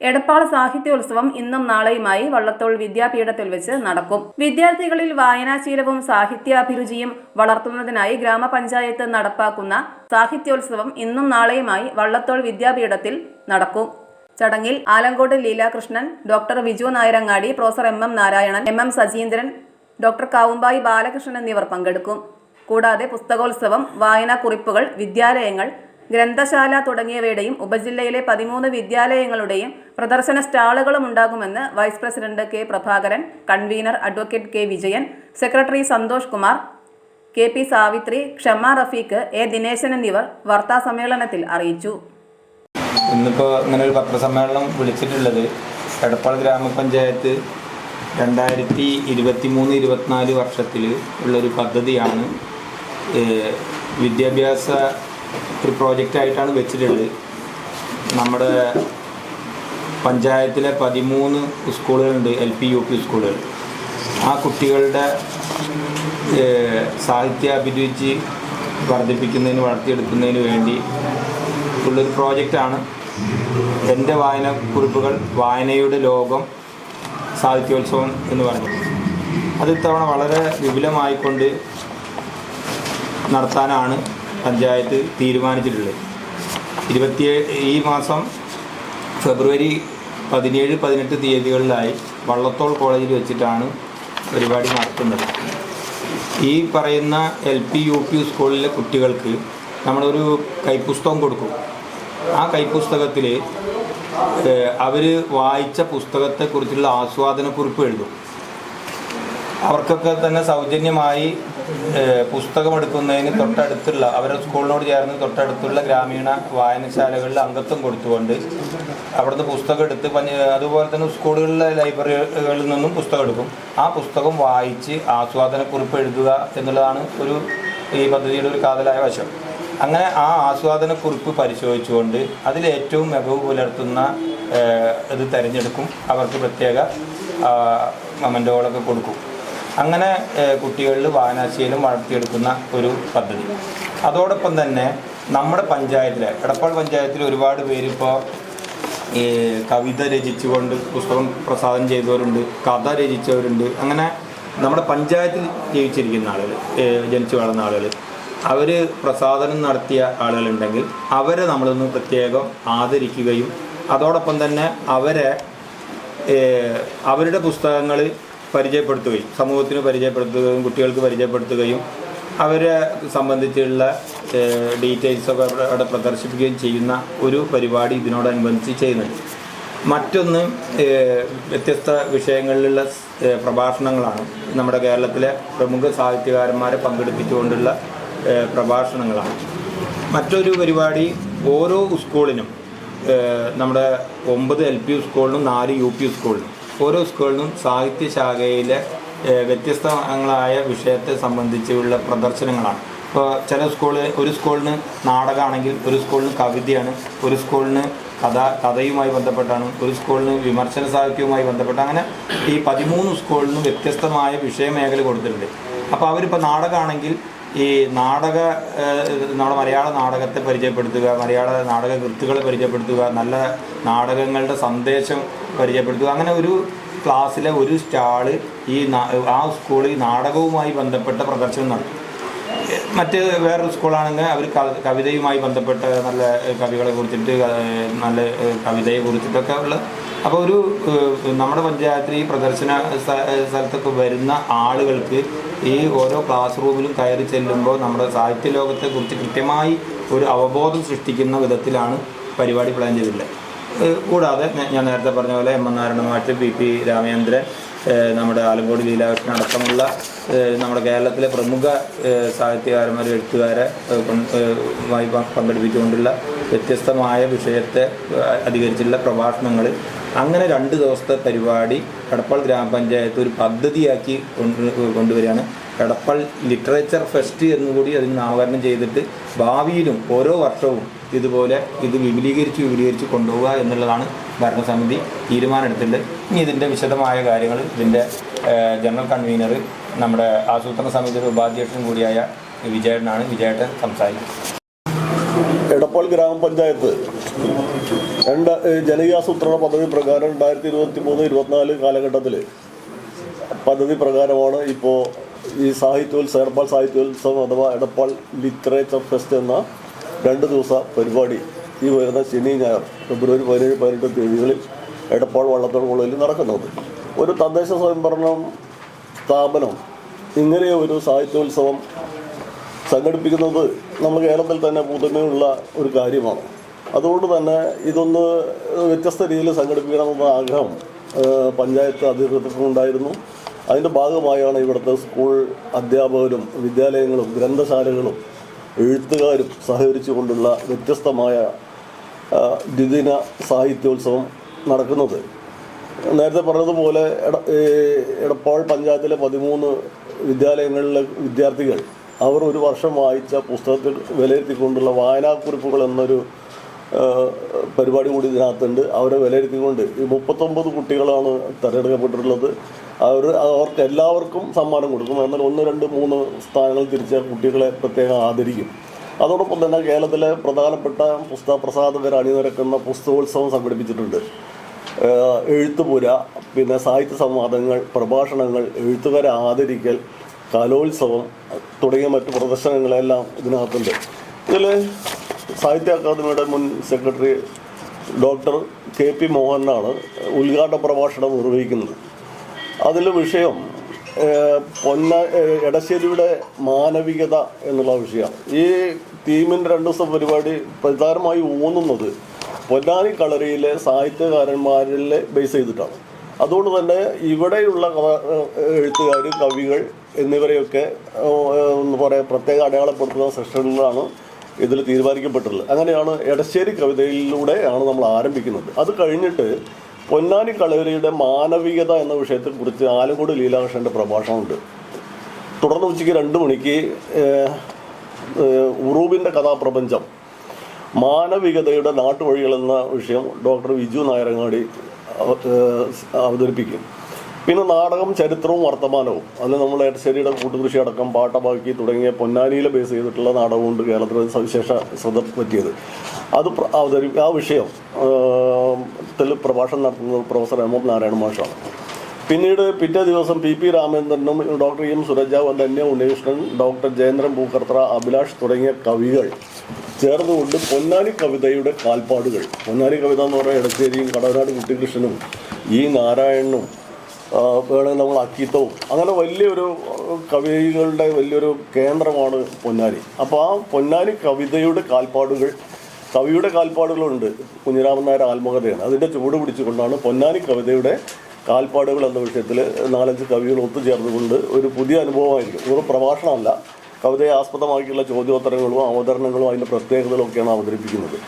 എടപ്പാൾ സാഹിത്യോത്സവം ഇന്നും നാളെയുമായി വള്ളത്തോൾ വിദ്യാപീഠത്തിൽ വെച്ച് നടക്കും. വിദ്യാർത്ഥികളിൽ വായനാശീലവും സാഹിത്യാഭിരുചിയും വളർത്തുന്നതിനായി ഗ്രാമപഞ്ചായത്ത് നടപ്പാക്കുന്ന സാഹിത്യോത്സവം ഇന്നും നാളെയുമായി വള്ളത്തോൾ വിദ്യാപീഠത്തിൽ നടക്കും. ചടങ്ങിൽ Alankode Leelakrishnan doctor Viju Nayarangadi professor M M Narayanan M M Sajeendran doctor Kavumbayi Balakrishnan എന്നിവർ പങ്കെടുക്കും. കൂടാതെ പുസ്തകോത്സവം വായനാക്കുറിപ്പുകൾ വിദ്യാലയങ്ങൾ ഗ്രന്ഥശാല തുടങ്ങിയവയുടെയും ഉപജില്ലയിലെ പതിമൂന്ന് വിദ്യാലയങ്ങളുടെയും പ്രദർശന സ്റ്റാളുകളും ഉണ്ടാകുമെന്ന് vice president K Prabhakaran convener advocate K Vijayan secretary Santhosh Kumar K P Savithri Kshama Rafeeq A Dineshan എന്നിവർ വാർത്താസമ്മേളനത്തിൽ അറിയിച്ചു. ഇന്നിപ്പോൾ ഇങ്ങനെ ഒരു പത്രസമ്മേളനം വിളിച്ചിട്ടുള്ളത് എടപ്പാൾ ഗ്രാമപഞ്ചായത്ത് രണ്ടായിരത്തി ഇരുപത്തി മൂന്ന് ഇരുപത്തിനാല് വർഷത്തിൽ ഉള്ളൊരു പദ്ധതിയാണ് വിദ്യാഭ്യാസ ഒരു പ്രോജക്റ്റായിട്ടാണ് വെച്ചിട്ടുള്ളത്. നമ്മുടെ പഞ്ചായത്തിലെ പതിമൂന്ന് സ്കൂളുകളുണ്ട് എൽ പി യു പി സ്കൂളുകൾ. ആ കുട്ടികളുടെ സാഹിത്യ സാഹിത്യാഭിരുചി വർദ്ധിപ്പിക്കുന്നതിന് വളർത്തിയെടുക്കുന്നതിന് വേണ്ടി ഉള്ളൊരു പ്രോജക്റ്റാണ്. എന്റെ വായനക്കുറിപ്പുകൾ വായനയുടെ ലോകം സാഹിത്യോത്സവം എന്ന് പറഞ്ഞു അത് ഇത്തവണ വളരെ വിപുലമായിക്കൊണ്ട് നടത്താനാണ് പഞ്ചായത്ത് തീരുമാനിച്ചിട്ടുള്ളത്. ഇരുപത്തിയേഴ് ഈ മാസം ഫെബ്രുവരി പതിനേഴ് പതിനെട്ട് തീയതികളിലായി വള്ളത്തോൾ കോളേജിൽ വെച്ചിട്ടാണ് പരിപാടി നടത്തുന്നത്. ഈ പറയുന്ന എൽ പി യു പി സ്കൂളിലെ കുട്ടികൾക്ക് നമ്മളൊരു കൈപ്പുസ്തകം കൊടുക്കും. ആ കൈപ്പുസ്തകത്തിൽ അവർ വായിച്ച പുസ്തകത്തെക്കുറിച്ചുള്ള ആസ്വാദനക്കുറിപ്പ് എഴുതും. അവർക്കൊക്കെ തന്നെ സൗജന്യമായി പുസ്തകമെടുക്കുന്നതിന് തൊട്ടടുത്തുള്ള അവരുടെ സ്കൂളിനോട് ചേർന്ന് തൊട്ടടുത്തുള്ള ഗ്രാമീണ വായനശാലകളിൽ അംഗത്വം കൊടുത്തുകൊണ്ട് അവിടുന്ന് പുസ്തകം എടുത്ത് പഞ്ച അതുപോലെ തന്നെ സ്കൂളുകളിലെ ലൈബ്രറികളിൽ നിന്നും പുസ്തകം എടുക്കും. ആ പുസ്തകം വായിച്ച് ആസ്വാദനക്കുറിപ്പ് എഴുതുക എന്നുള്ളതാണ് ഒരു ഈ പദ്ധതിയുടെ ഒരു കാതലായ വശം. അങ്ങനെ ആ ആസ്വാദനക്കുറിപ്പ് പരിശോധിച്ചുകൊണ്ട് അതിൽ ഏറ്റവും മികവ് പുലർത്തുന്ന ഇത് തിരഞ്ഞെടുക്കും. അവർക്ക് പ്രത്യേക മൊമെന്റോകളൊക്കെ കൊടുക്കും. അങ്ങനെ കുട്ടികളിൽ വായനാശീലം വളർത്തിയെടുക്കുന്ന ഒരു പദ്ധതി. അതോടൊപ്പം തന്നെ നമ്മുടെ പഞ്ചായത്തിലെ എടപ്പാൾ പഞ്ചായത്തിൽ ഒരുപാട് പേരിപ്പോൾ ഈ കവിത രചിച്ചുകൊണ്ട് പുസ്തകം പ്രസാദം ചെയ്തവരുണ്ട് കഥ രചിച്ചവരുണ്ട്. അങ്ങനെ നമ്മുടെ പഞ്ചായത്തിൽ ജീവിച്ചിരിക്കുന്ന ആളുകൾ ജനിച്ചു വളർന്ന ആളുകൾ അവർ പ്രസാദനം നടത്തിയ ആളുകളുണ്ടെങ്കിൽ അവരെ നമ്മളൊന്ന് പ്രത്യേകം ആദരിക്കുകയും അതോടൊപ്പം തന്നെ അവരെ അവരുടെ പുസ്തകങ്ങൾ പരിചയപ്പെടുത്തുകയും സമൂഹത്തിന് പരിചയപ്പെടുത്തുകയും കുട്ടികൾക്ക് പരിചയപ്പെടുത്തുകയും അവരെ സംബന്ധിച്ചുള്ള ഡീറ്റെയിൽസൊക്കെ അവിടെ പ്രദർശിപ്പിക്കുകയും ചെയ്യുന്ന ഒരു പരിപാടി ഇതിനോടനുബന്ധിച്ച് ചെയ്യുന്നുണ്ട്. മറ്റൊന്ന് വ്യത്യസ്ത വിഷയങ്ങളിലുള്ള പ്രഭാഷണങ്ങളാണ്. നമ്മുടെ കേരളത്തിലെ പ്രമുഖ സാഹിത്യകാരന്മാരെ പങ്കെടുപ്പിച്ചുകൊണ്ടുള്ള പ്രഭാഷണങ്ങളാണ്. മറ്റൊരു പരിപാടി ഓരോ സ്കൂളിനും നമ്മുടെ ഒമ്പത് എൽ പി സ്കൂളിനും നാല് യു പി സ്കൂളിനും ഓരോ സ്കൂളിനും സാഹിത്യശാഖയിലെ വ്യത്യസ്തങ്ങളായ വിഷയത്തെ സംബന്ധിച്ചുള്ള പ്രദർശനങ്ങളാണ്. ഇപ്പോൾ ചില സ്കൂൾ ഒരു സ്കൂളിന് നാടകമാണെങ്കിൽ ഒരു സ്കൂളിന് കവിതയാണ് ഒരു സ്കൂളിന് കഥ കഥയുമായി ബന്ധപ്പെട്ടാണ് ഒരു സ്കൂളിന് വിമർശന സാഹിത്യവുമായി ബന്ധപ്പെട്ട് അങ്ങനെ ഈ പതിമൂന്ന് സ്കൂളിനും വ്യത്യസ്തമായ വിഷയമേഖല കൊടുത്തിട്ടുണ്ട്. അപ്പോൾ അവരിപ്പോൾ നാടകമാണെങ്കിൽ ഈ നാടക നമ്മുടെ മലയാള നാടകത്തെ പരിചയപ്പെടുത്തുക മലയാള നാടക കൃത്തുകളെ പരിചയപ്പെടുത്തുക നല്ല നാടകങ്ങളുടെ സന്ദേശം പരിചയപ്പെടുത്തുക അങ്ങനെ ഒരു ക്ലാസ്സിലെ ഒരു സ്റ്റാൾ ഈ ആ സ്കൂളിൽ നാടകവുമായി ബന്ധപ്പെട്ട പ്രദർശനം നടത്തും. മറ്റ് വേറൊരു സ്കൂളാണെങ്കിൽ അവർ കവിതയുമായി ബന്ധപ്പെട്ട നല്ല കവികളെ കുറിച്ചിട്ട് നല്ല കവിതയെ കുറിച്ചിട്ടൊക്കെ ഉള്ള അപ്പോൾ ഒരു നമ്മുടെ പഞ്ചായത്തിൽ ഈ പ്രദർശന സ്ഥലത്തൊക്കെ വരുന്ന ആളുകൾക്ക് ഈ ഓരോ ക്ലാസ് റൂമിലും കയറി ചെല്ലുമ്പോൾ നമ്മുടെ സാഹിത്യ ലോകത്തെക്കുറിച്ച് കൃത്യമായി ഒരു അവബോധം സൃഷ്ടിക്കുന്ന വിധത്തിലാണ് പരിപാടി പ്ലാൻ ചെയ്തിട്ടുള്ളത്. കൂടാതെ ഞാൻ- നേരത്തെ പറഞ്ഞ പോലെ എം എൻ നാരായണമാറ്റ് പി പി രാമചന്ദ്രൻ ഏഹ് നമ്മുടെ ആലങ്കോട് ലീലാകൃഷ്ണൻ അടക്കമുള്ള നമ്മുടെ കേരളത്തിലെ പ്രമുഖ സാഹിത്യകാരന്മാർ എഴുത്തുകാരെ വായി പങ്കെടുപ്പിച്ചുകൊണ്ടുള്ള വ്യത്യസ്തമായ വിഷയത്തെ അധികരിച്ചുള്ള പ്രഭാഷണങ്ങൾ അങ്ങനെ രണ്ട് ദിവസത്തെ പരിപാടി കടപ്പാൾ ഗ്രാമപഞ്ചായത്ത് ഒരു പദ്ധതിയാക്കി കൊണ്ട് കൊണ്ടുവരികയാണ്. എടപ്പാൾ ലിറ്ററേച്ചർ ഫെസ്റ്റ് എന്നുകൂടി അതിന് നാമകരണം ചെയ്തിട്ട് ഭാവിയിലും ഓരോ വർഷവും ഇതുപോലെ ഇത് വിപുലീകരിച്ച് വിപുലീകരിച്ച് കൊണ്ടുപോകുക എന്നുള്ളതാണ് ഭരണസമിതി തീരുമാനമെടുത്തിട്ടുണ്ട് ഇനി ഇതിന്റെ വിശദമായ കാര്യങ്ങൾ ഇതിന്റെ ജനറൽ കൺവീനർ നമ്മുടെ ആസൂത്രണ സമിതിയുടെ ഉപാധ്യക്ഷൻ കൂടിയായ വിജയേട്ടനാണ്. വിജയേട്ടൻ സംസാരിക്കുന്നത് എടപ്പാൾ ഗ്രാമപഞ്ചായത്ത് രണ്ട് ജനകീയാസൂത്രണ പദ്ധതി പ്രകാരം രണ്ടായിരത്തി ഇരുപത്തി മൂന്ന് ഇരുപത്തിനാല് കാലഘട്ടത്തിൽ പദ്ധതി പ്രകാരമാണ് ഇപ്പോൾ ഈ സാഹിത്യോത്സവം എടപ്പാൾ സാഹിത്യോത്സവം അഥവാ എടപ്പാൾ ലിറ്ററേച്ചർ ഫെസ്റ്റ് എന്ന രണ്ട് ദിവസ പരിപാടി ഈ വരുന്ന ശനി ഞായർ ഫെബ്രുവരി പതിനേഴ് പതിനെട്ട് തീയതികളിൽ എടപ്പാൾ വള്ളത്തോൾ കോളേജിൽ നടക്കുന്നത്. ഒരു തദ്ദേശ സ്വയംഭരണം സ്ഥാപനം ഇങ്ങനെ ഒരു സാഹിത്യോത്സവം സംഘടിപ്പിക്കുന്നത് നമ്മൾ കേരളത്തിൽ തന്നെ പുതുമയുള്ള ഒരു കാര്യമാണ്. അതുകൊണ്ട് തന്നെ ഇതൊന്ന് വ്യത്യസ്ത രീതിയിൽ സംഘടിപ്പിക്കണമെന്ന ആഗ്രഹം പഞ്ചായത്ത് അധികൃതർക്കുണ്ടായിരുന്നു. അതിന്റെ ഭാഗമായാണ് ഇവിടുത്തെ സ്കൂൾ അധ്യാപകരും വിദ്യാലയങ്ങളും ഗ്രന്ഥശാലകളും എഴുത്തുകാരും സഹകരിച്ചു കൊണ്ടുള്ള വ്യത്യസ്തമായ ദ്വിദിന സാഹിത്യോത്സവം നടക്കുന്നത്. നേരത്തെ പറഞ്ഞതുപോലെ എട എടപ്പാൾ പഞ്ചായത്തിലെ പതിമൂന്ന് വിദ്യാലയങ്ങളിലെ വിദ്യാർത്ഥികൾ അവർ ഒരു വർഷം വായിച്ച പുസ്തകത്തിൽ വിലയിരുത്തിക്കൊണ്ടുള്ള വായനാക്കുറിപ്പുകൾ എന്നൊരു പരിപാടി കൂടി ഇതിനകത്തുണ്ട്. അവരെ വിലയിരുത്തിക്കൊണ്ട് ഈ മുപ്പത്തൊമ്പത് കുട്ടികളാണ് തിരഞ്ഞെടുക്കപ്പെട്ടിട്ടുള്ളത്. അവർ അവർക്ക് എല്ലാവർക്കും സമ്മാനം കൊടുക്കും. എന്നാൽ ഒന്ന് രണ്ട് മൂന്ന് സ്ഥാനങ്ങൾ തിരിച്ച കുട്ടികളെ പ്രത്യേകം ആദരിക്കും. അതോടൊപ്പം തന്നെ കേരളത്തിലെ പ്രധാനപ്പെട്ട പുസ്തക പ്രസാധകർ അണിനിരക്കുന്ന പുസ്തകോത്സവം സംഘടിപ്പിച്ചിട്ടുണ്ട്. എഴുത്തുപുര പിന്നെ സാഹിത്യ സംവാദങ്ങൾ പ്രഭാഷണങ്ങൾ എഴുത്തുകാരെ ആദരിക്കൽ കലോത്സവം തുടങ്ങിയ മറ്റ് പ്രദർശനങ്ങളെല്ലാം ഇതിനകത്തുണ്ട്. ഇതിൽ സാഹിത്യ അക്കാദമിയുടെ മുൻ സെക്രട്ടറി ഡോക്ടർ കെ പി മോഹനാണ് ഉദ്ഘാടന പ്രഭാഷണം നിർവഹിക്കുന്നത്. അതിൽ വിഷയം പൊന്ന എടശ്ശേരിയുടെ മാനവികത എന്നുള്ള വിഷയമാണ് ഈ തീമിന്റെ രണ്ട് ദിവസം പരിപാടി പ്രധാനമായി ഊന്നുന്നത് പൊന്നാനി കളരിയിലെ സാഹിത്യകാരന്മാരിൽ ബേസ് ചെയ്തിട്ടാണ്. അതുകൊണ്ട് തന്നെ ഇവിടെയുള്ള എഴുത്തുകാർ കവികൾ എന്നിവരെയൊക്കെ എന്ന് പറയുക പ്രത്യേക അടയാളപ്പെടുത്തുന്ന സെഷനുകളാണ് ഇതിൽ തീരുമാനിക്കപ്പെട്ടിട്ടുള്ളത്. അങ്ങനെയാണ് എടശ്ശേരി കവിതയിലൂടെയാണ് നമ്മൾ ആരംഭിക്കുന്നത്. അത് കഴിഞ്ഞിട്ട് പൊന്നാനി കളരിയുടെ മാനവികത എന്ന വിഷയത്തെക്കുറിച്ച് ആലങ്കോട് ലീലാകൃഷ്ണന്റെ പ്രഭാഷണമുണ്ട്. തുടർന്ന് ഉച്ചയ്ക്ക് രണ്ട് മണിക്ക് ഉറൂബിന്റെ കഥാപ്രപഞ്ചം മാനവികതയുടെ നാട്ടുവഴികൾ എന്ന വിഷയം ഡോക്ടർ വിജു നായരങ്ങാടി അവ- അവതരിപ്പിക്കും. പിന്നെ നാടകം ചരിത്രവും വർത്തമാനവും. അതിൽ നമ്മൾ എടശ്ശേരിയുടെ കൂട്ടുകൃഷി അടക്കം പാട്ടബാക്കി തുടങ്ങിയ പൊന്നാനിയിലെ ബേസ് ചെയ്തിട്ടുള്ള നാടകമുണ്ട് കേരളത്തിൽ സവിശേഷ ശ്രദ്ധ പറ്റിയത്. അത് അവതരി ആ വിഷയം ത്തിൽ പ്രഭാഷണം നടത്തുന്നത് പ്രൊഫസർ എം എം നാരായണ മാഷാണ്. പിന്നീട് പിറ്റേ ദിവസം പി പി രാമചന്ദ്രനും ഡോക്ടർ എം സുരജാവ് ധന്യ ഉണ്ണികൃഷ്ണൻ ഡോക്ടർ ജയേന്ദ്രൻ പൂക്കർത്ര അഭിലാഷ് തുടങ്ങിയ കവികൾ ചേർന്നുകൊണ്ട് പൊന്നാനി കവിതയുടെ കാൽപ്പാടുകൾ. പൊന്നാനി കവിത എന്ന് പറഞ്ഞാൽ എടച്ചേരിയും കടവനാട് കുട്ടികൃഷ്ണനും ഈ നാരായണനും വേണമെങ്കിൽ നമ്മൾ അക്കീത്തവും അങ്ങനെ വലിയൊരു കവികളുടെ വലിയൊരു കേന്ദ്രമാണ് പൊന്നാനി. അപ്പോൾ ആ പൊന്നാനി കവിതയുടെ കാൽപ്പാടുകൾ കവിയുടെ കാൽപ്പാടുകളുണ്ട്. കുഞ്ഞിരാമൻ നായർ ആത്മകഥയാണ്. അതിന്റെ ചുവട് പിടിച്ചുകൊണ്ടാണ് പൊന്നാനി കവിതയുടെ കാൽപ്പാടുകൾ എന്ന വിഷയത്തിൽ നാലഞ്ച് കവികൾ ഒത്തുചേർന്നുകൊണ്ട് ഒരു പുതിയ അനുഭവമായിരിക്കും. ഒരു പ്രഭാഷണമല്ല കവിതയെ ആസ്പദമാക്കിയുള്ള ചോദ്യോത്തരങ്ങളും അവതരണങ്ങളും അതിന്റെ പ്രത്യേകതകളൊക്കെയാണ് അവതരിപ്പിക്കുന്നത്.